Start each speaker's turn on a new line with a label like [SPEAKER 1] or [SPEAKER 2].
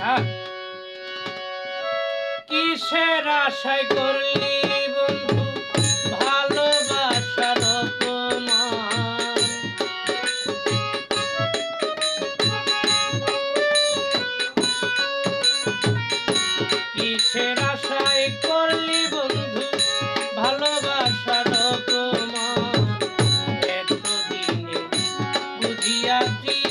[SPEAKER 1] হ্যাঁ। কিসের আশায় করলি বন্ধু? ভালোবাসার কিসের আশায় করলি বন্ধু? ভালোবাসার অপমান। এতদিনে বুঝিয়াছি